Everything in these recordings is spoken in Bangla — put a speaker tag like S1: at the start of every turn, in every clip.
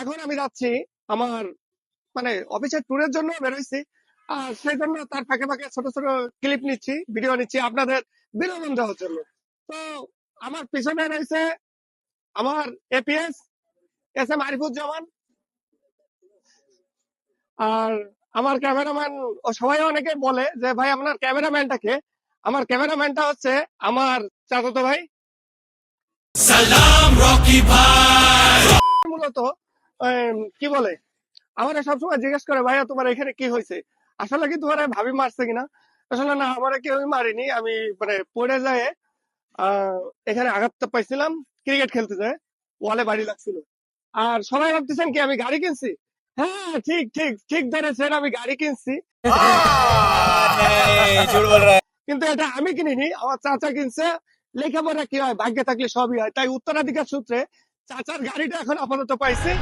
S1: এখন আমি যাচ্ছি আমার মানে অফিসের ট্যুরের জন্য বেরোইছি। আর সেই জন্য তার ফাঁকে ফাঁকে ছোট ছোট ক্লিপ নিচ্ছি ভিডিও নিচ্ছি আপনাদের বিনোদন দেওয়ার জন্য। তো আমার পিছনে রয়েছে আমার A P S S M Arifuzzaman. আর আমার ক্যামেরাম্যান ও সবাই অনেকে বলে যে ভাই আপনার ক্যামেরাম্যানটাকে আমার ক্যামেরাম্যানটা হচ্ছে আমার চাচাতো ভাই। সালাম রকি ভাই। মূলত কি বলে? আমার সবসময় জিজ্ঞেস করে, ভাইয়া, তোমার এখানে কি হয়েছে আসলে কি তোমার ভাবি মারছে কিনা? আসলে না, আমার কেউ মারিনি। আমি মানে পড়ে যায় এখানে আঘাত পাইছিলাম, ক্রিকেট খেলতে যায়, ওয়ালে বাড়ি লাগছিল। আর সবাই ভাবতেছেন কি, আমি গাড়ি কিনছি? হ্যাঁ ঠিক ঠিক ঠিক ধরেছেন, আমি গাড়ি কিনছি। কিন্তু এটা আমি কিনিনি, আমার চাচা কিনছে। লেখাপড়া কি হয়, ভাগ্যে থাকলে সবই হয়। তাই উত্তরাধিকার সূত্রে চাচার গাড়িটা এখন আপাতত পাইছি।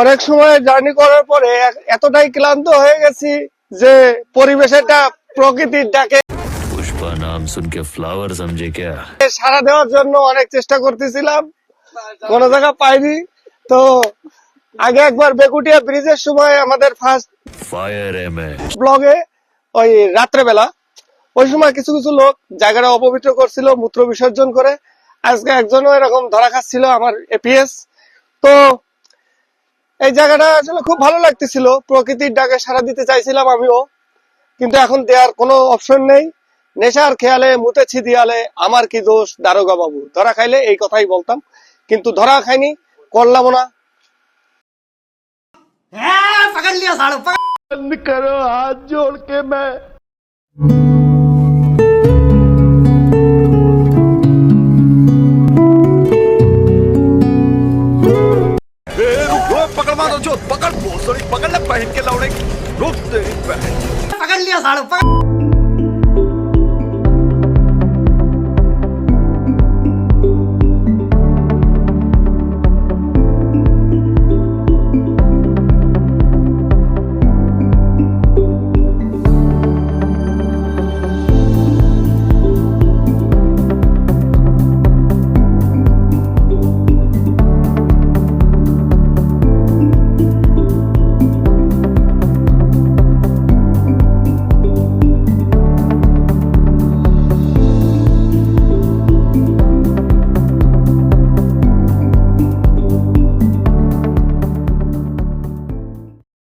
S1: অনেক সময় জার্নি করার পরে এতটাই ক্লান্ত হয়ে গেছি যে পরিবেশটা প্রকৃতির ডাকে।
S2: পুষ্পা নাম শুনকে ফ্লাওয়ার সমঝে কে
S1: সারা দেওয়ার জন্য অনেক চেষ্টা করতেছিলাম কোনো জায়গা পাইনি। তো আগে একবার বেকুটিয়া ব্রিজের সময় আমাদের ফার্স্ট
S2: ফায়ার
S1: ব্লগে ওই রাত্রেবেলা ওই সময় কিছু কিছু লোক জায়গাটা অপবিত্র করছিল মূত্র বিসর্জন করে। আজকে একজনও এরকম ধরা খাচ্ছিল আমার এপিএস তো এই জায়গাটা আসলে খুব ভালো লাগতেছিল। প্রকৃতির ডাকে সারা দিতে চাইছিলাম আমিও। কিন্তু এখন দেওয়ার কোনো অপশন নেই। নেশার খেয়ালে মুতেছি দিয়ালে আমার কি দোষ? দারোগা বাবু ধরা খাইলে এই কথাই বলতাম। কিন্তু ধরা খাইনি করলাম না। করো হাত জোড়
S3: কে मारो जो पकड़ पकड़ ले पहन के लौड़े रुक तेरी बहन
S4: पकड़ लिया साड़ू पकड़